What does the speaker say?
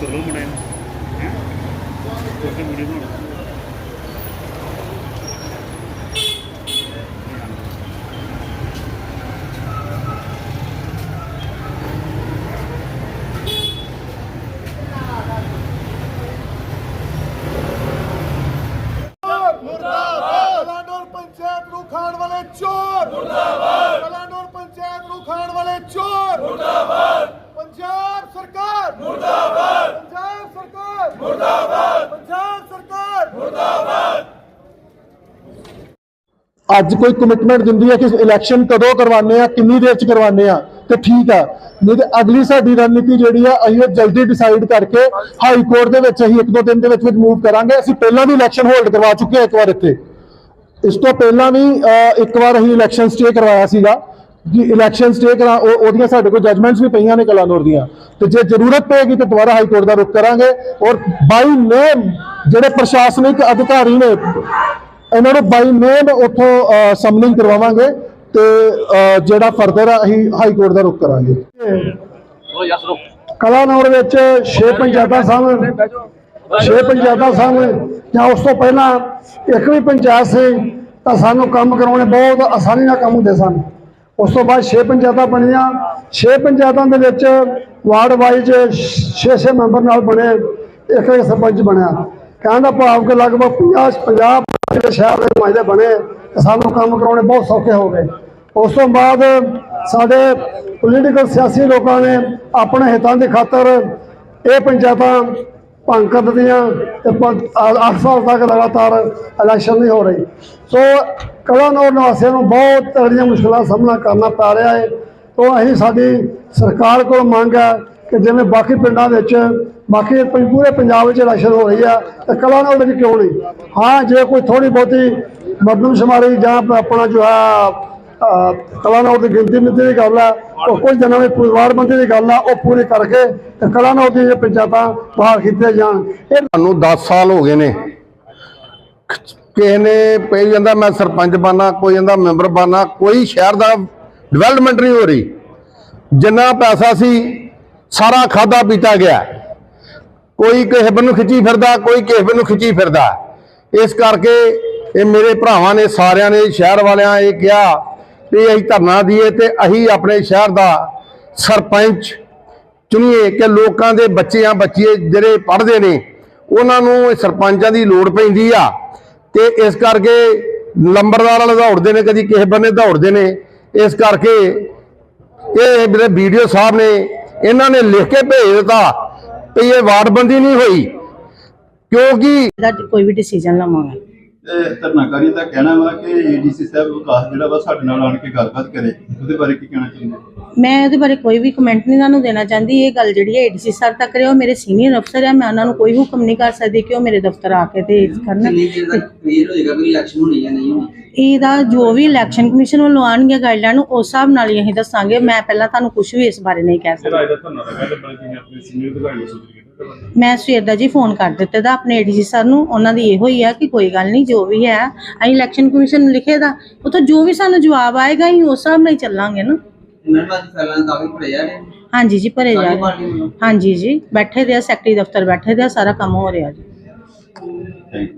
ਕਰ ਲਓ ਮੁੰਡੇ ਨੂੰ। ਹੈ? ਸੋਸ਼ਲ ਮੀਡੀਆ ਬਣਾਉਣਾ ਪੰਚਾਇਤ ਨੂੰ ਖਾਣ ਵਾਲੇ ਚੋਰ! ਮੁਰਦਾਬਾਦ! ਕਲਾਨੌਰ ਪੰਚਾਇਤ ਨੂੰ ਖਾਣ ਵਾਲੇ ਚੋਰ! ਮੁਰਦਾਬਾਦ ਪੰਜਾਬ ਸਰਕਾਰ ਮੁਰਦਾਬਾਦ ਪੰਜਾਬ ਸਰਕਾਰ ਮੁਰਦਾਬਾਦ ਪੰਜਾਬ ਸਰਕਾਰ ਅੱਜ ਕੋਈ ਕਮਿਟਮੈਂਟ ਦਿੰਦੀ ਹੈ ਕਿ ਇਲੈਕਸ਼ਨ ਕਦੋਂ ਕਰਵਾਉਂਦੇ ਆ ਕਿੰਨੀ ਦੇਰ ਚ ਕਰਵਾਉਂਦੇ ਆ ਤੇ ਠੀਕ ਆ। ਨਹੀਂ ਤੇ ਅਗਲੀ ਸਾਡੀ ਰਣਨੀਤੀ ਜਿਹੜੀ ਆ ਅਸੀਂ ਉਹ ਜਲਦੀ ਡਿਸਾਈਡ ਕਰਕੇ ਹਾਈ ਕੋਰਟ ਦੇ ਵਿੱਚ ਅਸੀਂ ਇੱਕ ਦੋ ਦਿਨ ਦੇ ਵਿੱਚ ਵਿੱਚ ਮੂਵ ਕਰਾਂਗੇ। ਅਸੀਂ ਪਹਿਲਾਂ ਵੀ ਇਲੈਕਸ਼ਨ ਹੋਲਡ ਕਰਵਾ ਚੁੱਕੇ ਹਾਂ ਇੱਕ ਵਾਰ ਇੱਥੇ। ਇਸ ਤੋਂ ਪਹਿਲਾਂ ਵੀ ਅਹ, ਇੱਕ ਵਾਰ ਅਸੀਂ ਇਲੈਕਸ਼ਨ ਸਟੇ ਕਰਵਾਇਆ ਸੀਗਾ। ਕਿ ਇਲੈਕਸ਼ਨ ਸਟੇ ਕਰਾ ਉਹਦੀਆਂ ਸਾਡੇ ਕੋਲ ਜਜਮੈਂਟਸ ਵੀ ਪਈਆਂ ਨੇ ਕਲਾਨੌਰ ਦੀਆਂ। ਤੇ ਜੇ ਜ਼ਰੂਰਤ ਪਏਗੀ ਤੇ ਦੁਬਾਰਾ ਹਾਈ ਕੋਰਟ ਦਾ ਰੁਖ ਕਰਾਂਗੇ। ਔਰ ਬਾਈ ਨੇਮ ਜਿਹੜੇ ਪ੍ਰਸ਼ਾਸਨਿਕ ਅਧਿਕਾਰੀ ਨੇ ਇਹਨਾਂ ਨੂੰ ਬਾਈ ਨੇਮ ਉੱਥੋਂ ਸਮਨਿੰਗ ਕਰਵਾਵਾਂਗੇ ਤੇ ਜਿਹੜਾ ਫਰਦਰ ਅਸੀਂ ਹਾਈ ਕੋਰਟ ਦਾ ਰੁਖ ਕਰਾਂਗੇ। ਕਲਾਨੌਰ ਵਿੱਚ 6 ਪੰਚਾਇਤਾਂ ਸਨ ਛੇ ਪੰਚਾਇਤਾਂ ਸਨ ਜਾਂ ਉਸ ਤੋਂ ਪਹਿਲਾਂ ਇੱਕ ਵੀ ਪੰਚਾਇਤ ਸੀ ਤਾਂ ਸਾਨੂੰ ਕੰਮ ਕਰਾਉਣੇ ਬਹੁਤ ਆਸਾਨੀ ਨਾਲ ਕੰਮ ਹੁੰਦੇ ਸਨ। ਉਸ ਤੋਂ ਬਾਅਦ ਛੇ ਪੰਚਾਇਤਾਂ ਬਣੀਆਂ ਛੇ ਪੰਚਾਇਤਾਂ ਦੇ ਵਿੱਚ ਵਾਰਡ ਵਾਈਜ਼ 6-6 ਮੈਂਬਰ ਨਾਲ ਬਣੇ ਇੱਕ ਇੱਕ ਸਰਪੰਚ ਬਣਿਆ। ਕਹਿਣ ਦਾ ਭਾਵ ਕਿ ਲਗਭਗ 50 50 ਜਿਹੜੇ ਸ਼ਹਿਰ ਦੇ ਨੁਮਾਇੰਦੇ ਬਣੇ ਤੇ ਸਾਨੂੰ ਕੰਮ ਕਰਾਉਣੇ ਬਹੁਤ ਸੌਖੇ ਹੋ ਗਏ। ਉਸ ਤੋਂ ਬਾਅਦ ਸਾਡੇ ਪੋਲੀਟੀਕਲ ਸਿਆਸੀ ਲੋਕਾਂ ਨੇ ਆਪਣੇ ਹਿੱਤਾਂ ਦੀ ਖਾਤਰ ਇਹ ਪੰਚਾਇਤਾਂ ਭੰਗ ਕਰ ਦਿੱਤੀਆਂ ਤੇ 8 ਸਾਲ ਤੱਕ ਲਗਾਤਾਰ ਇਲੈਕਸ਼ਨ ਨਹੀਂ ਹੋ ਰਹੀ। ਸੋ ਕਲਾਨੌਰ ਨਿਵਾਸੀਆਂ ਨੂੰ ਬਹੁਤ ਤਗੜੀਆਂ ਮੁਸ਼ਕਲਾਂ ਦਾ ਸਾਹਮਣਾ ਕਰਨਾ ਪੈ ਰਿਹਾ ਹੈ। ਤੋਂ ਅਸੀਂ ਸਾਡੀ ਸਰਕਾਰ ਕੋਲ ਮੰਗ ਹੈ ਕਿ ਜਿਵੇਂ ਬਾਕੀ ਪਿੰਡਾਂ ਵਿੱਚ, ਬਾਕੀ ਪੂਰੇ ਪੰਜਾਬ ਵਿੱਚ ਇਲੈਕਸ਼ਨ ਹੋ ਰਹੀ ਆ, ਤੇ ਕਲਾਨੌਰ ਵਿੱਚ ਕਿਉਂ ਨਹੀਂ? ਹਾਂ, ਜੇ ਕੋਈ ਥੋੜੀ ਬਹੁਤੀ ਮਰਦਮਸ਼ੁਮਾਰੀ ਜਾਂ ਆਪਣਾ ਜੋ ਹੈ ਕਲਾ ਨਾਲ ਦੀ ਗਿਣਤੀ ਮਿਲਦੀ ਦੀ ਗੱਲ ਆ, ਉਹ ਕੁਝ ਦਿਨਾਂ ਵਿੱਚ ਪਰਿਵਾਰ ਬੰਦੇ ਦੀ ਗੱਲ ਆ, ਉਹ ਪੂਰੀ ਕਰਕੇ ਤੇ ਕਲਾਨੌਰ ਦੀ ਪੰਚਾਇਤਾਂ ਬਾਹਰ ਕੀਤੀਆਂ ਜਾਣ। ਇਹ ਤੁਹਾਨੂੰ 10 ਸਾਲ ਹੋ ਗਏ ਨੇ। ਕਿਸੇ ਨੇ ਪਈ ਜਾਂਦਾ ਮੈਂ ਸਰਪੰਚ ਬਾਨਾ ਕੋਈ ਜਾਂਦਾ ਮੈਂਬਰ ਬਾਨਾ ਕੋਈ ਸ਼ਹਿਰ ਦਾ ਡਿਵੈਲਪਮੈਂਟ ਨਹੀਂ ਹੋ ਰਹੀ। ਜਿੰਨਾ ਪੈਸਾ ਸੀ ਸਾਰਾ ਖਾਦਾ ਪੀਤਾ ਗਿਆ। ਕੋਈ ਕਿਸੇ ਬੰਨੂ ਖਿੱਚੀ ਫਿਰਦਾ, ਕੋਈ ਕਿਸੇ ਬੰਨੂ ਖਿੱਚੀ ਫਿਰਦਾ। ਇਸ ਕਰਕੇ ਇਹ ਮੇਰੇ ਭਰਾਵਾਂ ਨੇ ਸਾਰਿਆਂ ਨੇ, ਸ਼ਹਿਰ ਵਾਲਿਆਂ ਇਹ ਕਿਹਾ ਵੀ ਅਸੀਂ ਧਰਨਾ ਦਈਏ ਤੇ ਅਸੀਂ ਆਪਣੇ ਸ਼ਹਿਰ ਦਾ ਸਰਪੰਚ ਚੁਣੀਏ ਕਿ ਲੋਕਾਂ ਦੇ ਬੱਚੇ ਆ ਬੱਚੀਏ ਜਿਹੜੇ ਪੜ੍ਹਦੇ ਨੇ, ਉਹਨਾਂ ਨੂੰ ਸਰਪੰਚਾਂ ਦੀ ਲੋੜ ਪੈਂਦੀ ਆ। ਤੇ ਇਸ ਕਰਕੇ ਲੰਬਰਦਾਰ ਵਾਲੇ ਦੌੜਦੇ ਨੇ, ਕਦੀ ਕਿਸੇ ਬੰਨੇ ਦੌੜਦੇ ਨੇ। ਇਸ ਕਰਕੇ ਇਹ ਮੇਰੇ ਵੀਡੀਓ ਸਾਹਿਬ ਨੇ ਇਹਨਾਂ ਨੇ ਲਿਖ ਕੇ ਭੇਜ ਦਿੱਤਾ ਵੀ ਇਹ ਵਾਰਡਬੰਦੀ ਨਹੀਂ ਹੋਈ ਕਿਉਂਕਿ ਦਾ ਕੋਈ ਵੀ ਡਿਸੀਜਨ ਲਵਾਂਗੇ ਤੇ ਧਰਨਾਕਾਰੀ ਦਾ ਕਹਿਣਾ ਵਾ ਕਿ ਏਡੀਸੀ ਸਾਹਿਬ ਵਿਕਾਸ ਜਿਹੜਾ ਵਾ ਸਾਡੇ ਨਾਲ ਆਣ ਕੇ ਗੱਲਬਾਤ ਕਰੇ ਉਹਦੇ ਬਾਰੇ ਕੀ ਕਹਿਣਾ ਚਾਹੁੰਦੇ ਹੋ? ਮੈਂ ਉਹਦੇ ਬਾਰੇ ਕੋਈ ਵੀ ਕਮੈਂਟ ਨਹੀਂ ਤੁਹਾਨੂੰ ਦੇਣਾ ਚਾਹੁੰਦੀ। ਇਹ ਗੱਲ ਜਿਹੜੀ ਹੈ ਏਡੀਸੀ ਸਰ ਤੱਕ ਕਰਿਓ ਮੇਰੇ ਸੀਨੀਅਰ ਅਫਸਰ ਹੈ ਮੈਂ ਉਹਨਾਂ ਨੂੰ ਕੋਈ ਹੁਕਮ ਨਹੀਂ ਕਰ ਸਕਦੀ ਕਿ ਉਹ ਮੇਰੇ ਦਫ਼ਤਰ ਆ ਕੇ ਤੇ ਕਰਨ। ਇਹਦਾ ਜੋ ਵੀ ਇਲੈਕਸ਼ਨ ਕਮਿਸ਼ਨ ਵੱਲੋਂ ਆਉਣਗੀਆਂ ਗਾਈਡਲਾਈਨ ਨੂੰ ਉਸ ਹਿਸਾਬ ਨਾਲ ਹੀ ਅਸੀਂ ਦੱਸਾਂਗੇ। ਮੈਂ ਪਹਿਲਾਂ ਤੁਹਾਨੂੰ ਕੁਝ ਵੀ ਇਸ ਬਾਰੇ ਨਹੀਂ ਕਹਿ ਸਕਦੀ। ਮੈਂ ਸਵੇਰ ਦਾ ਜੀ ਫੋਨ ਕਰ ਦਿੱਤੇ ਦਾ ਆਪਣੇ ਏਡੀਸੀ ਸਰ ਨੂੰ। ਉਹਨਾਂ ਦੀ ਇਹੋ ਹੀ ਆ ਕਿ ਕੋਈ ਗੱਲ ਨਹੀਂ ਜੋ ਵੀ ਹੈ ਅਸੀਂ ਇਲੈਕਸ਼ਨ ਕਮਿਸ਼ਨ ਨੂੰ ਲਿਖੇ ਦਾ। ਉਹ ਤਾਂ ਜੋ ਵੀ ਸਾਨੂੰ ਜਵਾਬ ਆਏਗਾ ਅਸੀਂ ਉਸ ਹਿਸਾਬ ਨਾਲ ਹੀ ਚੱਲਾਂਗੇ ਨਾ। ਇਹਨਾਂ ਨੂੰ ਅੱਜ ਫੈਲਾਂ ਕਾਗਜ਼ ਭਰੇ ਜਾ ਰਹੇ ਨੇ ਹਾਂਜੀ ਜੀ ਭਰੇ ਜਾ ਸਾਰੀ ਰਹੇ ਪਾਰਟੀ ਵੱਲੋਂ। ਹਾਂਜੀ ਜੀ ਬੈਠੇ ਦੇ ਆ ਸੈਕਟਰੀ ਦਫ਼ਤਰ ਬੈਠੇ ਦੇ ਆ ਸਾਰਾ ਕੰਮ ਹੋ ਰਿਹਾ ਜੀ.